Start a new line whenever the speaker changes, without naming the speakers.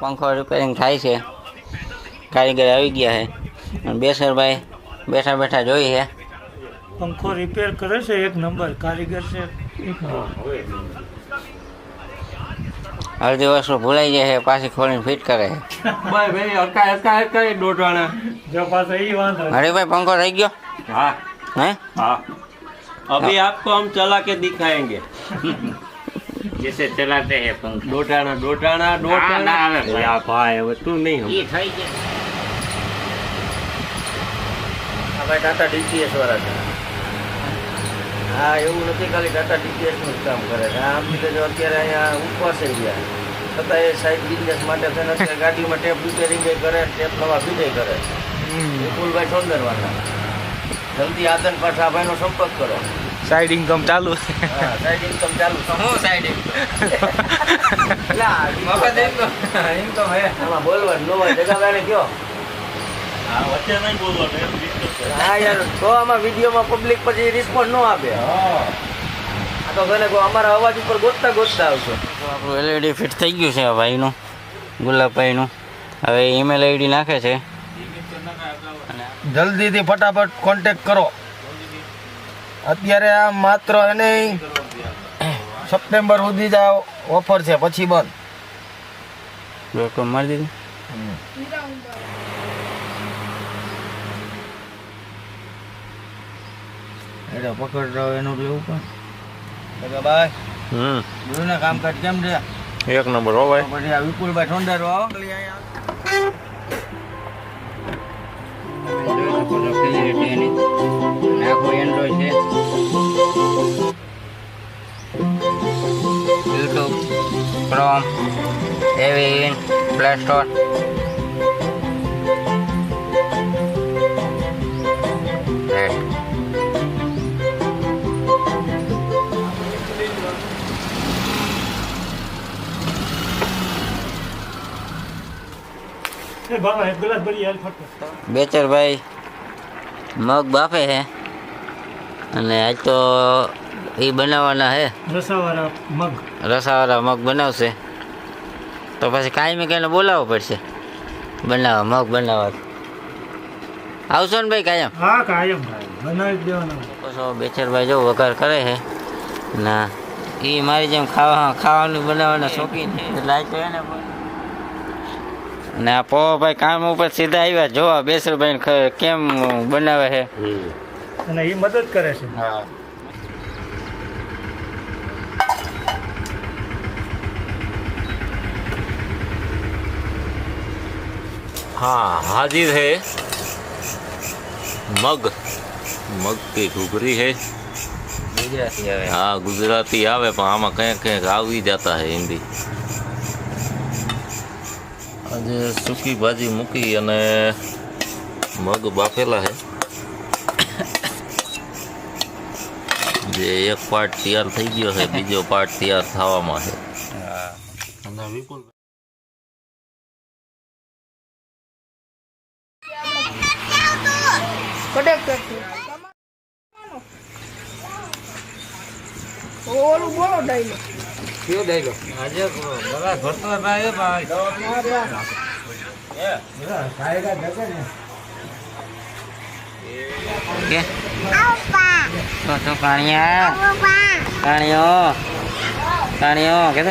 પંખો રિપેરિંગ થાય છે કારીગર આવી ગયા છે અને બેસરભાઈ બેઠા બેઠા જોઈ છે
પંખો રિપેર કરે છે એક નંબર કારીગર છે એક નંબર
અડધી વસ્તુ ભૂલાઈ જાય છે પાછી ખોલીને ફિટ કરે છે
ભાઈ ભાઈ અકાય અકાય અકાય દોઢવાના
જો પાછો ઈ વાંધો
અરે ભાઈ પંખો રહી ગયો
હા
હે
હા અભી આપકો હમ ચલા કે દિખાએંગે
જૈસે ચલાતે હે પંખા. ડોટાણા ડોટાણા ડોટાણા
ના ભાઈ. હવે તું નહીં હમ
ઈ થઈ ગયા.
ભાઈ ટાટા ડીપીએસ વાળા છે. હા એવું નથી ખાલી ટાટા ડીપીએસનું જ કામ કરે છે. આમ લીધે જો અત્યારે અહીંયા ઉપવાસે ગયા. છતાં એ સાઈડ બિઝનેસ માટે થઈને અત્યારે ગાડીમાં ટેપ રિપેરિંગ કરે ટેપ નવા ફીડે કરે. વિપુલભાઈ સોંદરવાના જલ્દી આતન પાછા ભાઈનો સંપર્ક કરો.
સાઈડ ઇન્કમ ચાલુ
હા સાઈડ ઇન્કમ ચાલુ
હું સાઈડ મફત ઇન્કમ હે
આમાં બોલવાનું નો હોય જગાવાને કયો?
હા વચ્ચે નહીં બોલવાનું એમ discuss
હા યાર તો આમાં વિડીયોમાં પબ્લિક પછી રિસ્પોન્સ ન આપે. આ તો કહે ને કહો, અમારા અવાજ ઉપર ગોતતા ગોતતા આવશો.
આપણું એલઈડી ફિટ થઈ ગયું છે આ ભાઈનું ગુલાબભાઈનું. હવે ઈમેલ આઈડી નાખે છે.
જલ્દીથી ફટાફટ કોન્ટેક્ટ કરો. અત્યારે આ માત્ર એને સપ્ટેમ્બર સુધી જ આ ઓફર છે પછી બંધ.
મારી દીધી.
એટલે પકડ રહ્યો એનું લેવું પણ. ભાઈ.
હમ.
બીજું ના કામકાજ કેમ છે?
એક નંબર હો ભાઈ.
પછી આ વિપુલભાઈ ઠોંડારો
એની અને આખું એન્ડ્રોઈડ છે યુટ્યુબ ક્રોમ એવી ઇન પ્લે સ્ટોર
એ બાબા એક ગ્લાસ ભરી યાર ફટકો
બેચરભાઈ મગ બાફે છે અને આજ તો એ બનાવવાના છે
રસાવાળા મગ.
રસાવાળા મગ બનાવશે. તો પછી કાયમી કઈને બોલાવવો પડશે. બનાવવા મગ બનાવવા આવશો ને ભાઈ કાયમ?
હા કાયમ ભાઈ. બનાવી દેવાના.
બેચરભાઈ જો વઘાર કરે છે. ના એ મારી જેમ ખાવા ખાવાનું બનાવવાના શોખીન છે. એટલે આજ તો એને આ ભાઈ કામ ઉપર સીધા આવ્યા. જોવા બેસરભાઈ કેમ બનાવે છે?
અને એ મદદ કરે છે
હા
हाँ हाजिर है मग મગ की घुघरी है
ગુજરાતી હવે
હા ગુજરાતી આવે પણ આમાં કંઈક કંઈક આવી જતા હે હિન્દી આજે સૂકી ભાજી મૂકી અને મગ બાફેલા છે જે એક પાર્ટ તૈયાર થઈ ગયો છે બીજો પાર્ટ તૈયાર થવામાં છે. અને વિપુલ
ઓલું બોલો ડાયલોગ
કયો ડાયલો આજે ભરતો ભાઈ ભાઈ. કે તો તો કાણિયા કાણિયો કાણિયો કે